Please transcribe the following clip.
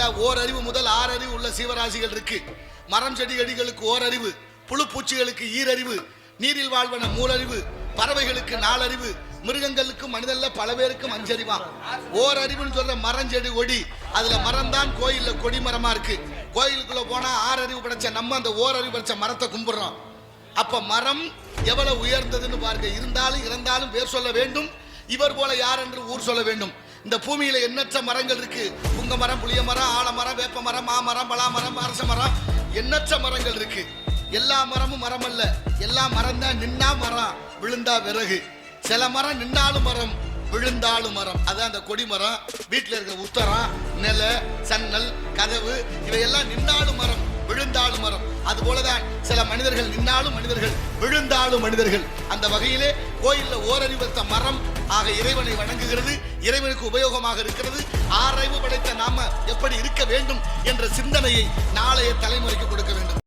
நாட்டுல ஓரறிவு முதல் ஆறறிவு உள்ள சீவராசிகள் இருக்கு. மரம் செடி கொடிகளுக்கு ஓரறிவு புழு பூச்சிகளுக்கு ஈரறிவு நீரில் வாழ்வன மூலறிவு பறவைகளுக்கு நாலறிவு மிருகங்களுக்கு மனிதன்ல பல பேருக்கும் அஞ்சறிவா ஓரறிவுன்னு சொல்ற மரம் செடி ஒடி அதுல மரம் தான் கோயில்ல கொடி மரமா இருக்கு. கோயிலுக்குள்ள போனா ஆறறிவு படைச்ச நம்ம அந்த ஓரறிவு படைச்ச மரத்தை கும்பிடுறோம். அப்ப மரம் எவ்வளவு உயர்ந்ததுன்னு பாருங்க. இருந்தாலும் இறந்தாலும் பேர் சொல்ல வேண்டும். இவர் போல யார் என்று ஊர் சொல்ல வேண்டும். இந்த பூமியில எண்ணற்ற மரங்கள் இருக்கு. புங்க மரம் புளிய மரம் ஆலமரம் வேப்ப மரம் மாமரம் பலாமரம் அரச மரம் எண்ணற்ற மரங்கள் இருக்கு. எல்லா மரமும் மரம் அல்ல. எல்லா மரம் தான் நின்னா மரம் விழுந்தா விறகு. சில மரம் நின்னாலும் மரம் விழுந்தாலும் மரம். அதான் அந்த கொடி மரம். வீட்டில் இருக்கிற உத்தரம் நில சன்னல் கதவு இவையெல்லாம் நின்னாலும் மரம் விழுந்தாலும் மரம். அது போலதான் சில மனிதர்கள் நின்னாலும் மனிதர்கள் விழுந்தாலும் மனிதர்கள். அந்த வகையிலே கோயிலில் ஓரறிவத்த மரம் ஆக இறைவனை வணங்குகிறது. இறைவனுக்கு உபயோகமாக இருக்கிறது. ஆராய்வு படைத்த நாம எப்படி இருக்க வேண்டும் என்ற சிந்தனையை நாளைய தலைமுறைக்கு கொடுக்க வேண்டும்.